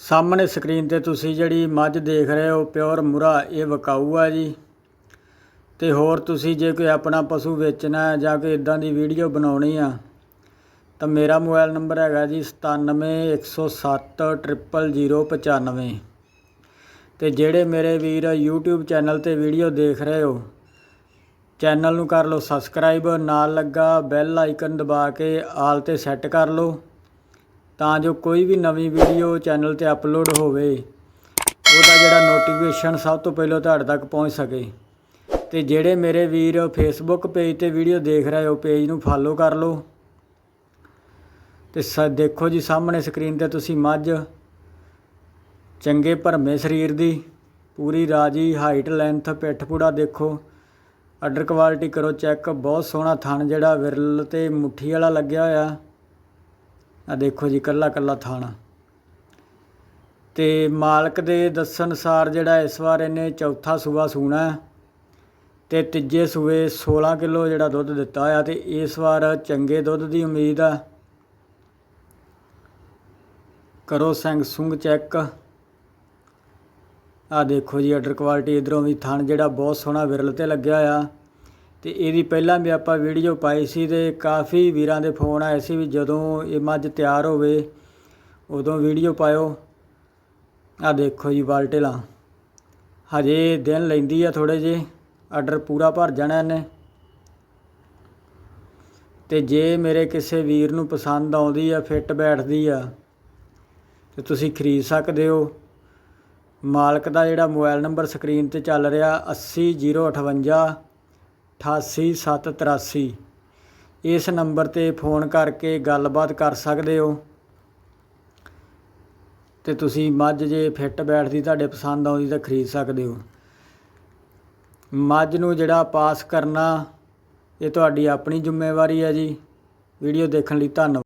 ਸਾਹਮਣੇ ਸਕਰੀਨ ਤੇ ਤੁਸੀਂ ਜਿਹੜੀ ਮੱਝ ਦੇਖ ਰਹੇ ਹੋ, ਪਿਓਰ ਮੁਰਾ, ਇਹ ਵਕਾਊ ਆ ਜੀ। ਤੇ ਹੋਰ ਤੁਸੀਂ ਜੇ ਕੋਈ ਆਪਣਾ ਪਸ਼ੂ ਵੇਚਣਾ ਹੈ ਜਾਂ ਕੋਈ ਇਦਾਂ ਦੀ ਵੀਡੀਓ ਬਣਾਉਣੀ ਆ, ਤਾਂ ਮੇਰਾ ਮੋਬਾਈਲ ਨੰਬਰ ਹੈਗਾ ਜੀ 9710700095 ਤੇ ਜਿਹੜੇ ਮੇਰੇ ਵੀਰ YouTube ਚੈਨਲ ਤੇ ਵੀਡੀਓ ਦੇਖ ਰਹੇ ਹੋ, ਚੈਨਲ ਨੂੰ ਕਰ ਲਓ ਸਬਸਕ੍ਰਾਈਬ, ਨਾਲ ਲੱਗਾ ਬੈਲ ਆਈਕਨ ਦਬਾ ਕੇ, ਆਲ ਤੇ ਸੈੱਟ ਕਰ ਲਓ। ਤਾਂ ਜੋ ਕੋਈ ਵੀ ਨਵੀਂ ਵੀਡੀਓ ਚੈਨਲ ਤੇ ਅਪਲੋਡ ਹੋਵੇ, ਉਹਦਾ ਜਿਹੜਾ ਨੋਟੀਫਿਕੇਸ਼ਨ ਸਭ ਤੋਂ ਪਹਿਲਾਂ ਤੁਹਾਡੇ ਤੱਕ ਪਹੁੰਚ ਸਕੇ। ਤੇ ਜਿਹੜੇ ਮੇਰੇ ਵੀਰ ਫੇਸਬੁੱਕ ਪੇਜ ਤੇ ਵੀਡੀਓ ਦੇਖ ਰਹੇ ਹੋ ਪੇਜ ਨੂੰ ਫਾਲੋ ਕਰ ਲਓ। ਤੇ ਸ, ਦੇਖੋ ਜੀ ਸਾਹਮਣੇ ਸਕਰੀਨ ਤੇ ਤੁਸੀਂ ਮੱਝ, ਚੰਗੇ ਭਰਮੇ ਸਰੀਰ ਦੀ, ਪੂਰੀ ਰਾਜੀ ਹਾਈਟ ਲੈਂਥ ਪਿੱਠ ਪੂੜਾ ਦੇਖੋ। ਆਰਡਰ ਕੁਆਲਿਟੀ ਕਰੋ ਚੈੱਕ ਬਹੁਤ ਸੋਹਣਾ ਥਣ ਜਿਹੜਾ ਵਿਰਲ ਤੇ ਮੁੱਠੀ ਵਾਲਾ ਲੱਗਿਆ ਹੋਇਆ। ਆ ਦੇਖੋ ਜੀ, ਕੱਲਾ ਕੱਲਾ ਥਣ। ਤੇ ਮਾਲਕ ਦੇ ਦੱਸਣ ਅਨੁਸਾਰ ਜਿਹੜਾ ਇਸ ਵਾਰ ਇਹਨੇ ਚੌਥਾ ਸੂਆ ਸੂਣਾ ਹੈ ਤੇ ਤੀਜੇ ਸੂਏ 16 ਕਿਲੋ ਜਿਹੜਾ ਦੁੱਧ ਦਿੱਤਾ ਹੋਇਆ ਤੇ ਇਸ ਵਾਰ ਚੰਗੇ ਦੁੱਧ ਦੀ ਉਮੀਦ ਆ। ਕਰੋ ਸੰਗ ਸੁੰਗ ਚੈੱਕ। ਆ ਦੇਖੋ ਜੀ ਆਰਡਰ ਕੁਆਲਿਟੀ ਇਧਰੋਂ ਵੀ ਥਣ ਜਿਹੜਾ ਬਹੁਤ ਸੋਹਣਾ ਵਿਰਲ ਤੇ ਲੱਗਿਆ ਹੋਇਆ। ਤੇ ਇਹਦੀ ਪਹਿਲਾਂ ਵੀ ਆਪਾਂ ਵੀਡੀਓ ਪਾਈ ਸੀ ਤੇ ਕਾਫੀ ਵੀਰਾਂ ਦੇ ਫੋਨ ਆਏ ਸੀ ਵੀ ਜਦੋਂ ਇਹ ਮੱਝ ਤਿਆਰ ਹੋਵੇ, ਉਦੋਂ ਵੀਡੀਓ ਪਾਇਓ। ਆ ਦੇਖੋ ਜੀ ਬਾਲਟੇਲਾ ਹਜੇ ਦਿਨ ਲੈਂਦੀ ਆ ਥੋੜੇ ਜੇ ਆਰਡਰ ਪੂਰਾ ਭਰ ਜਾਣਾ ਇਹਨੇ। ਤੇ ਜੇ ਮੇਰੇ ਕਿਸੇ ਵੀਰ ਨੂੰ ਪਸੰਦ ਆਉਂਦੀ ਆ ਫਿੱਟ ਬੈਠਦੀ ਆ, ਤੇ ਤੁਸੀਂ ਖਰੀਦ ਸਕਦੇ ਹੋ। ਮਾਲਕ ਦਾ ਜਿਹੜਾ ਮੋਬਾਈਲ ਨੰਬਰ ਸਕਰੀਨ ਤੇ ਚੱਲ ਰਿਹਾ 80058 88783 ਇਸ ਨੰਬਰ ਤੇ ਫੋਨ ਕਰਕੇ ਗੱਲਬਾਤ ਕਰ ਸਕਦੇ ਹੋ ਤੇ ਤੁਸੀਂ ਮੱਝ ਜੇ ਫਿੱਟ ਬੈਠਦੀ ਤੁਹਾਡੇ ਪਸੰਦ ਆਉਂਦੀ ਤਾਂ ਖਰੀਦ ਸਕਦੇ ਹੋ ਮੱਝ ਨੂੰ ਜਿਹੜਾ ਪਾਸ ਕਰਨਾ ਇਹ ਤੁਹਾਡੀ ਆਪਣੀ ਜ਼ਿੰਮੇਵਾਰੀ ਹੈ ਜੀ ਵੀਡੀਓ ਦੇਖਣ ਲਈ ਧੰਨਵਾਦ